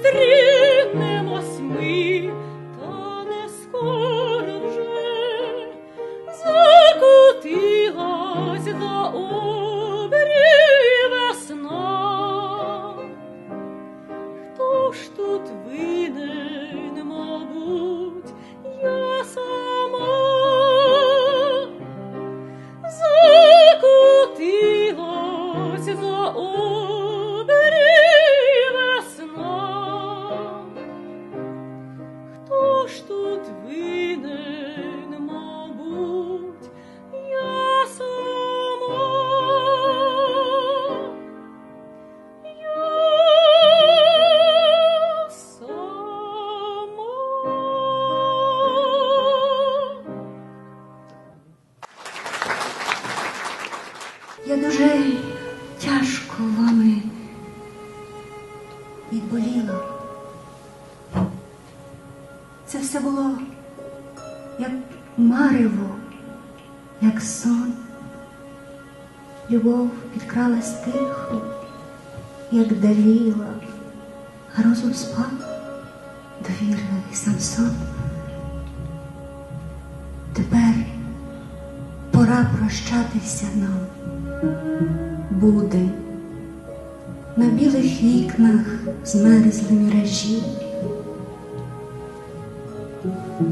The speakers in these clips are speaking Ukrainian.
Three. Відболіла. Це все було як марево, як сон. Любов підкралась тихо, як даліла, а розум спав, довірливий Самсон. Тепер пора прощатися нам. Буде на білих вікнах змерзли міражі.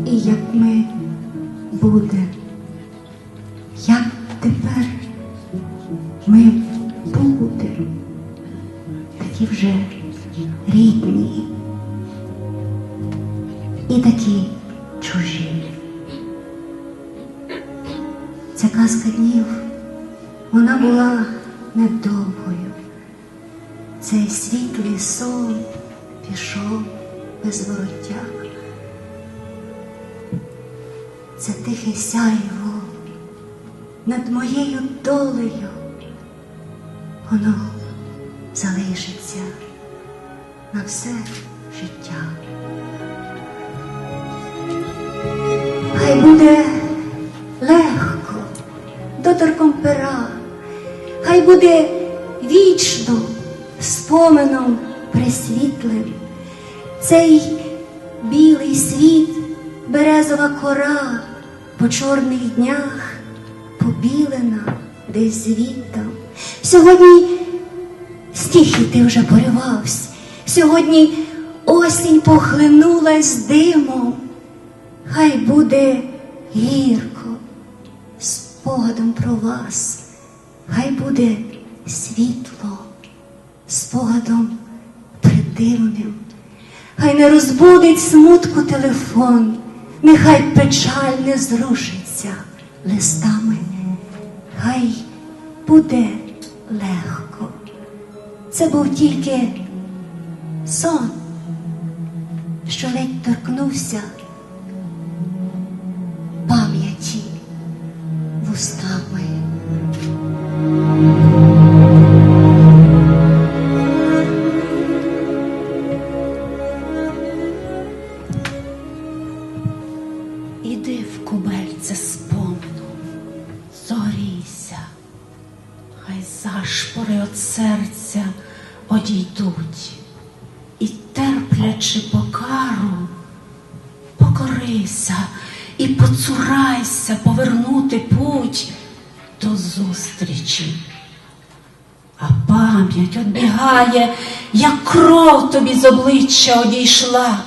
І як ми буде, як тепер ми буде, такі вже рідні і такі чужі. Ця казка днів, вона була недовгою. Цей світлий сон пішов без вороття. Це тихе сяйво над моєю долею. Воно залишиться на все життя. Хай буде легко, доторком пера, хай буде присвітлим. Цей білий світ, березова кора по чорних днях побілена десь звітом. Сьогодні стихи ти вже поривався, сьогодні осінь похлинулась димом. Хай буде гірко спогадом про вас, хай буде світло спогадом придивним, хай не розбудить смутку телефон, нехай печаль не зрушиться листами, хай буде легко. Це був тільки сон, що ледь торкнувся і поцурайся повернути путь до зустрічі. А пам'ять одбігає, як кров тобі з обличчя одійшла.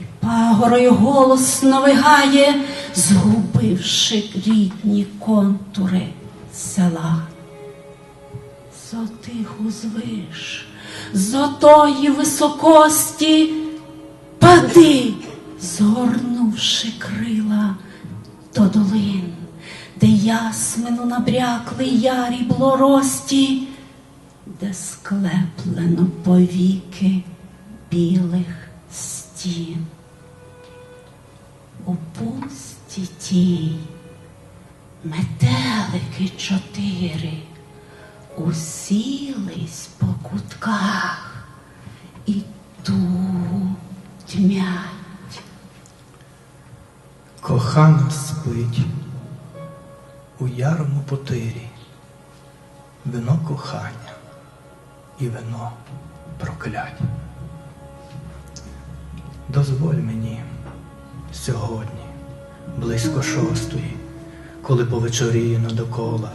І пагорою голосно вигає, згубивши рідні контури села. З отих узвиш, з отої високості пади, згорнувши крила до долин, де ясмину набрякли ярі блорості, де склеплено повіки білих стін. У пусті тій метелики чотири усілись по кутках і тугу тьмять. Кохана спить у ярому потирі, вино кохання і вино прокляття. Дозволь мені сьогодні, близько шостої, коли повечоріє докола,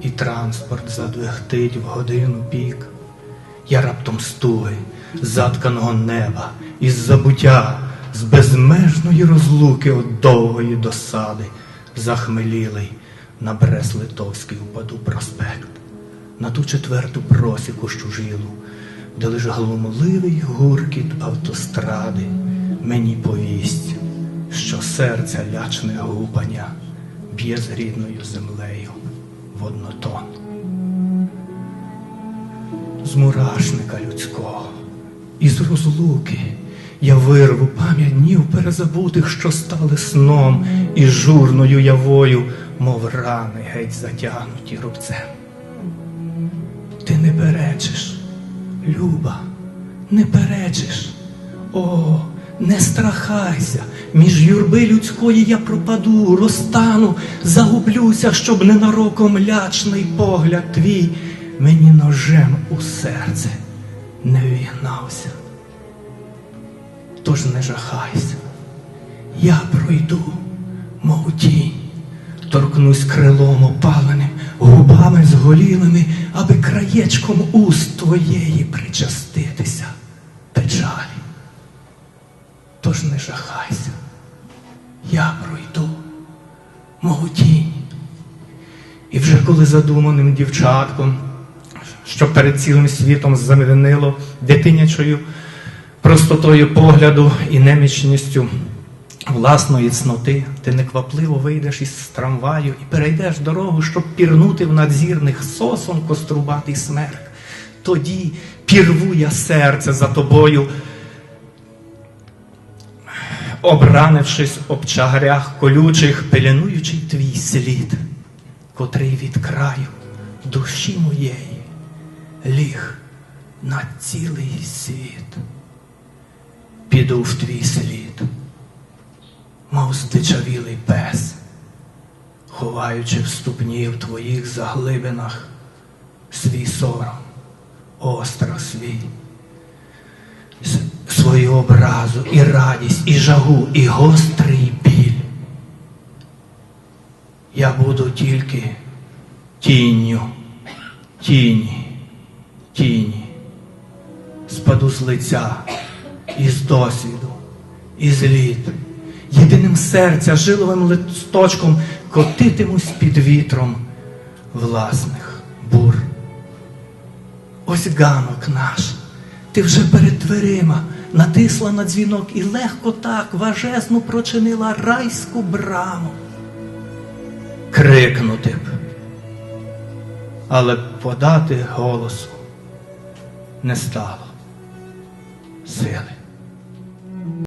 і транспорт задвигтить в годину пік, я раптом стуги затканого неба, із забуття, з безмежної розлуки от довгої досади, захмелілий на Брест-Литовський упаду проспект, на ту четверту просіку щужилу, де лиш глумливий гуркіт автостради мені повість, що серця лячне гупання б'є з рідною землею в однотон. З мурашника людського, із розлуки я вирву пам'ять днів перезабутих, що стали сном і журною явою, мов рани геть затягнуті рубцем. ти не перечиш. Люба, не перечиш. О, не страхайся, між юрби людської я пропаду, розтану, загублюся, щоб ненароком лячний погляд твій мені ножем у серце не вігнався. Тож не жахайся, я пройду, мов тінь, торкнусь крилом опаленим, губами зголілими, аби краєчком уст твоєї причаститися печалі. Тож не жахайся, я пройду, мов тінь. І вже коли задуманим дівчатком, що перед цілим світом замінило дитинячою простотою погляду і немічністю власної цноти, ти неквапливо вийдеш із трамваю і перейдеш дорогу, щоб пірнути в надзірних сосон кострубатий смерк. Тоді пірву я серце за тобою, обранившись об чагарях колючих, пеленуючий твій слід, котрий від краю душі моєї ліг на цілий світ. Піду в твій слід, мов здичавілий пес, ховаючи в ступні в твоїх заглибинах свій сором, острах свій, свою образу і радість, і жагу, і гострий біль. Я буду тільки тінню, тіні, тіні. Спаду з лиця, із досвіду, із літ. Єдиним серця жиловим листочком котитимусь під вітром власних бур. Ось ганок наш, ти вже перед дверима натисла на дзвінок і легко так важезно прочинила райську браму. Крикнути б, але подати голосу не стало сили.